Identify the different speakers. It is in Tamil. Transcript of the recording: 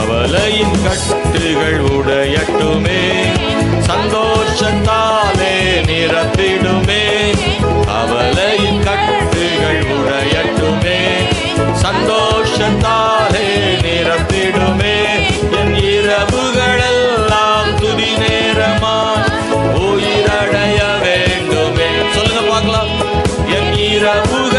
Speaker 1: கவலையின் கட்டுகள் உடையட்டுமே. சந்தோஷத்தாலே நிரப்பிடுமே. கவலையின் கட்டுகள் உடையட்டுமே. சந்தோஷத்தாலே நிரப்பிடுமே. என் இரவுகளெல்லாம் துதி நேரமா உயிரடைய வேண்டுமே. சொல்லுங்க பார்க்கலாம். என் இரவு